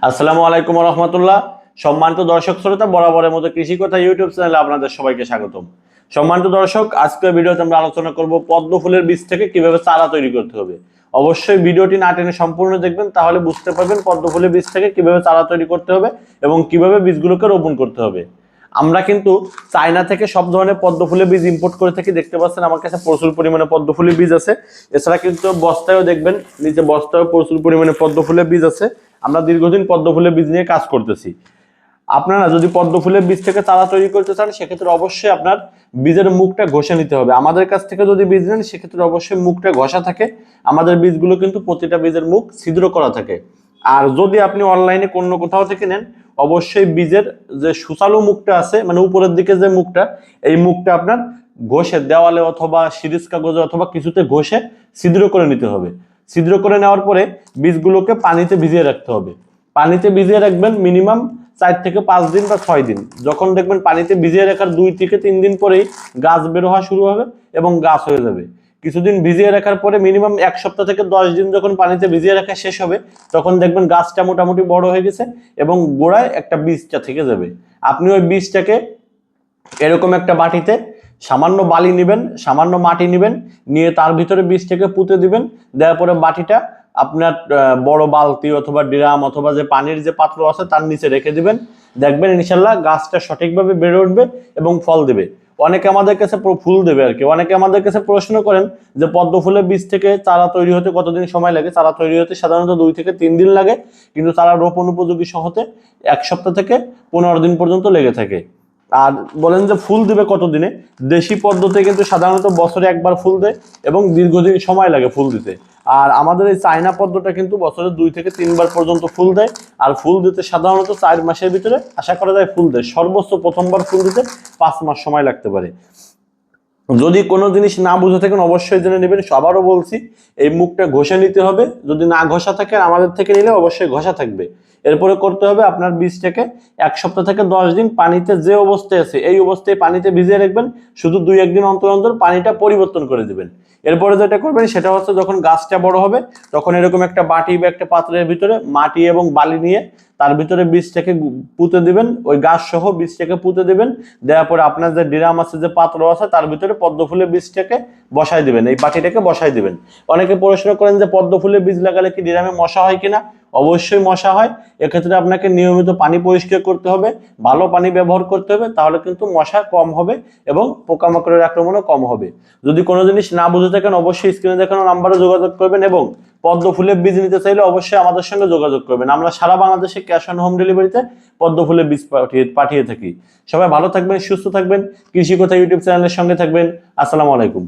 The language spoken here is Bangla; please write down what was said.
আসসালামু আলাইকুম রহমতুল্লাহ সম্মানিত দর্শক শ্রোতা, বরাবরের মতো কৃষি কথা ইউটিউব চ্যানেলে আপনাদের সবাইকে স্বাগতম। সম্মানিত দর্শক, আজকের ভিডিওতে আমরা আলোচনা করব পদ্ম ফুলের বীজ থেকে কীভাবে চারা তৈরি করতে হবে। অবশ্যই ভিডিওটি না টেনে সম্পূর্ণ দেখবেন, তাহলে বুঝতে পারবেন পদ্ম ফুলের বীজ থেকে কীভাবে চারা তৈরি করতে হবে এবং কীভাবে বীজগুলোকে রোপণ করতে হবে। আমরা কিন্তু চায়না থেকে সব ধরনের পদ্ম ফুলের বীজ ইম্পোর্ট করে থাকি, দেখতে পাচ্ছেন আমার কাছে প্রচুর পরিমাণে পদ্ম ফুলের বীজ আছে। এছাড়া কিন্তু বস্তায়ও দেখবেন, নিচে বস্তায়ও প্রচুর পরিমাণে পদ্ম ফুলের বীজ আছে। আমরা দীর্ঘদিন পদ্ম ফুলের বীজ নিয়ে কাজ করতেছি। আপনারা যদি পদ্ম ফুলের বীজ থেকে চারা তৈরি করতে চান, সেক্ষেত্রে অবশ্যই আপনার বীজের মুখটা ঘষে নিতে হবে। আমাদের কাছ থেকে যদি বীজ নেন, সেক্ষেত্রে অবশ্যই মুখটা ঘষা থাকে। আমাদের বীজগুলো কিন্তু প্রতিটা বীজের মুখ ছিদ্র করা থাকে। আর যদি আপনি অনলাইনে কোনো কোথাও থেকে নেন, অবশ্যই বীজের যে সুচালু মুখটা আছে মানে উপরের দিকে যে মুখটা, এই মুখটা আপনার ঘষে দেওয়ালে অথবা সিরিজ কাগজে অথবা কিছুতে ঘষে ছিদ্র করে নিতে হবে। ছিদ্র করে নেওয়ার পরে বীজগুলোকে পানিতে ভিজিয়ে রাখতে হবে। পানিতে ভিজিয়ে রাখবেন মিনিমাম চার থেকে পাঁচ দিন বা ছয় দিন। যখন দেখবেন পানিতে ভিজিয়ে রাখার দুই থেকে তিন দিন পরেই গাছ বের হওয়া শুরু হবে এবং গাছ হয়ে যাবে। কিছুদিন ভিজিয়ে রাখার পরে মিনিমাম এক সপ্তাহ থেকে দশ দিন যখন পানিতে ভিজিয়ে রাখা শেষ হবে, তখন দেখবেন গাছটা মোটামুটি বড় হয়ে গেছে এবং গোড়ায় একটা বীজটা থেকে যাবে। আপনি ওই বীজটাকে এরকম একটা বাটিতে সামান্য বালি নেবেন, সামান্য মাটি নেবেন, নিয়ে তার ভিতরে বীজটাকে পুঁতে দিবেন, দেওয়ার পরে বাটিটা আপনার বড় বালতি অথবা ড্রাম অথবা যে পানির যে পাত্র আছে তার নিচে রেখে দিবেন। দেখবেন ইনশাল্লাহ গাছটা সঠিকভাবে বেড়ে উঠবে এবং ফল দেবে। অনেকে আমাদের কাছে ফুল দেবে আর কি। অনেকে আমাদের কাছে প্রশ্ন করেন যে পদ্ম ফুলের বীজ থেকে চারা তৈরি হতে কতদিন সময় লাগে? চারা তৈরি হতে সাধারণত দুই থেকে তিন দিন লাগে, কিন্তু চারা রোপণ উপযোগী সহতে এক সপ্তাহ থেকে পনেরো দিন পর্যন্ত লেগে থাকে। আর বলেন যে ফুল দিবে কতদিনে? দেশি পদ্ধতি কিন্তু সাধারণত বছরে একবার ফুল দেয় এবং দীর্ঘদিন সময় লাগে ফুল দিতে। আর আমাদের এই চায়না পদ্মটা কিন্তু বছরে দুই থেকে তিনবার পর্যন্ত ফুল দেয়। আর ফুল দিতে সাধারণত চার মাসের ভিতরে আশা করা যায় ফুল দেয়। সর্বোচ্চ প্রথমবার ফুল দিতে পাঁচ মাস সময় লাগতে পারে। যদি কোনো জিনিস না বুঝে থাকেন অবশ্যই জেনে নেবেন। আবারও বলছি, এই মুখটা ঘষে নিতে হবে। যদি না ঘষা থাকে আমাদের থেকে নিলে অবশ্যই ঘষা থাকবে। এরপরে করতে হবে আপনার বীজটাকে এক সপ্তাহ থেকে দশ দিন পানিতে যে অবস্থায় আছে, এই অবস্থায় পানিতে ভিজিয়ে রাখবেন, শুধু দুই একদিন অন্তর অন্তর পানিটা পরিবর্তন করে দিবেন। এরপরে যেটা করবেন, সেটা হচ্ছে যখন গাছটা বড় হবে, তখন এরকম একটা বাটি বা একটা পাত্রের ভিতরে মাটি এবং বালি নিয়ে তার ভিতরে বীজটাকে পুঁতে দিবেন, ওই গাছ সহ বীজটাকে পুঁতে দিবেন, দেওয়ার পরে আপনার যে ডিরাম আছে, যে পাত্র আছে, তার ভিতরে পদ্ম ফুলের বীজটাকে বসাই দিবেন, এই পাটিটাকে বসাই দিবেন। অনেকে প্রশ্ন করেন যে পদ্ম ফুলের বীজ লাগালে কি ডিরামে মশা হয় কিনা? অবশ্যই মশা হয়, এক্ষেত্রে আপনাকে নিয়মিত পানি পরিষ্কার করতে হবে, ভালো পানি ব্যবহার করতে হবে, তাহলে কিন্তু মশা কম হবে এবং পোকামাকড়ের আক্রমণও কম হবে। যদি কোনো জিনিস না বুঝে থাকেন, অবশ্যই স্ক্রিনে দেখানো নাম্বারে যোগাযোগ করবেন এবং পদ্ম ফুলের বীজ নিতে চাইলে অবশ্যই আমাদের সঙ্গে যোগাযোগ করবেন। আমরা সারা বাংলাদেশে ক্যাশ অন হোম ডেলিভারিতে পদ্ম ফুলের বীজ পাঠিয়ে পাঠিয়ে থাকি। সবাই ভালো থাকবেন, সুস্থ থাকবেন। কৃষি কথা ইউটিউব চ্যানেলের সঙ্গে থাকবেন। আসসালামু আলাইকুম।